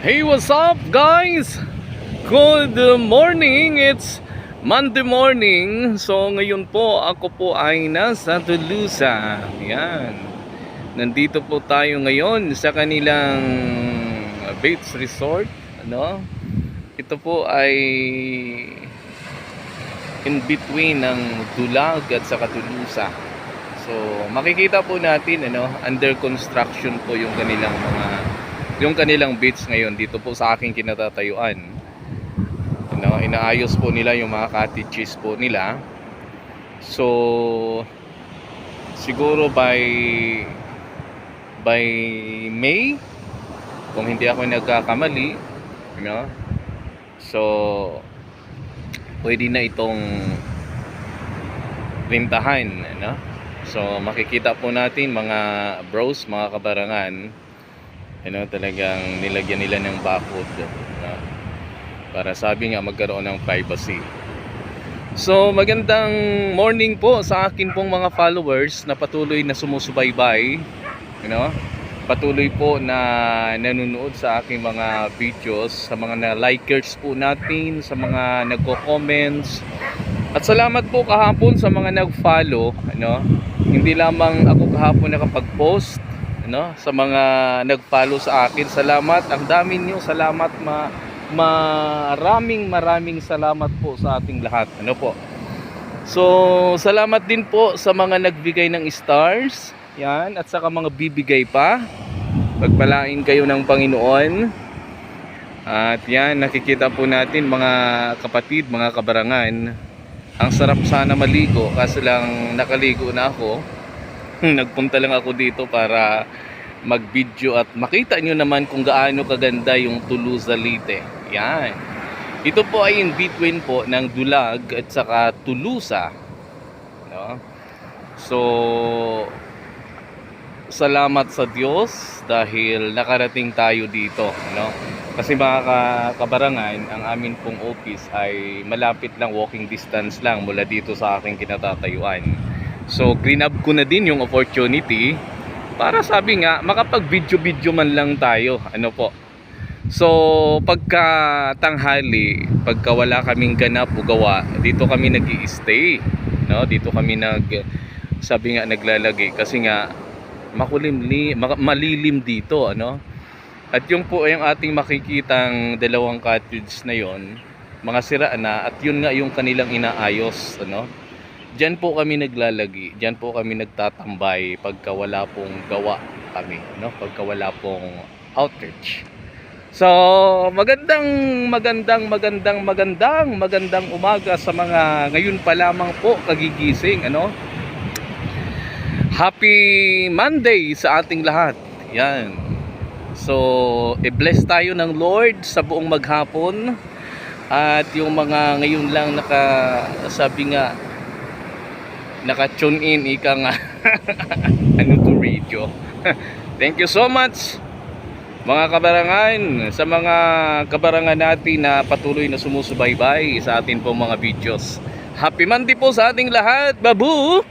Hey, what's up, guys? Good morning. It's Monday morning. So, ngayon po, ako po ay nasa Tulusa. Yan. Nandito po tayo ngayon sa kanilang Bates Resort. Ano? Ito po ay in between ng Dulag at saka Tulusa. So, makikita po natin ano, under construction po yung kanilang mga yung kanilang beach ngayon dito po sa aking kinatatayuan. Ano, inaayos po nila yung mga cottages po nila. So, siguro by by May kung hindi ako nagkakamali, you know, so pwede na itong rintahan, ano? So makikita po natin mga bros, mga kabarangan, ano, talagang nilagyan nila ng bakod, no? Para sabi nga magkaroon ng privacy. So magandang morning po sa akin pong mga followers na patuloy na sumusubaybay, you know? Patuloy po na nanonood sa aking mga videos, sa mga na-likers po natin, sa mga nagko-comments. At salamat po kahapon sa mga nag-follow, ano? Hindi lamang ako kahapon nakapag-post, ano, sa mga nag-follow sa akin. Salamat, ang dami niyo, salamat ma maraming maraming salamat po sa ating lahat. Ano po? So, salamat din po sa mga nagbigay ng stars. Yan, at saka mga bibigay pa. Pagpalain kayo ng Panginoon. At yan, nakikita po natin mga kapatid, mga kabarangan. Ang sarap sana maligo kasi lang nakaligo na ako. Nagpunta lang ako dito para mag-video at makita nyo naman kung gaano kaganda yung Tuluza Lite. Yan. Ito po ay in between po ng Dulag at saka Tulusa. No? So, salamat sa Diyos dahil nakarating tayo dito. No? Kasi mga ka- kabarangan, ang amin pong office ay malapit lang walking distance lang mula dito sa aking kinatatayuan. So, grab ko na din yung opportunity para sabi nga, makapag-video-video man lang tayo. Ano po? So, pagka tanghali, pagka wala kaming ganap o gawa, dito kami nag stay No? Dito kami nag, sabi nga, naglalagay. Kasi nga, makulimli, ma- malilim dito. Ano? At yung po yung ating makikitang dalawang cottage na yon mga sira na at yun nga yung kanilang inaayos ano Diyan po kami naglalagi, diyan po kami nagtatambay pagka wala pong gawa kami, no? Pagka wala pong outage. So, magandang magandang magandang magandang magandang umaga sa mga ngayon pa lamang po kagigising, ano? Happy Monday sa ating lahat. Yan. So, i-bless tayo ng Lord sa buong maghapon. At yung mga ngayon lang naka sabi nga naka-tune in ika nga. Ano to radio? Thank you so much mga kabarangan sa mga kabarangan natin na patuloy na sumusubaybay sa atin pong mga videos. Happy Monday po sa ating lahat. Babu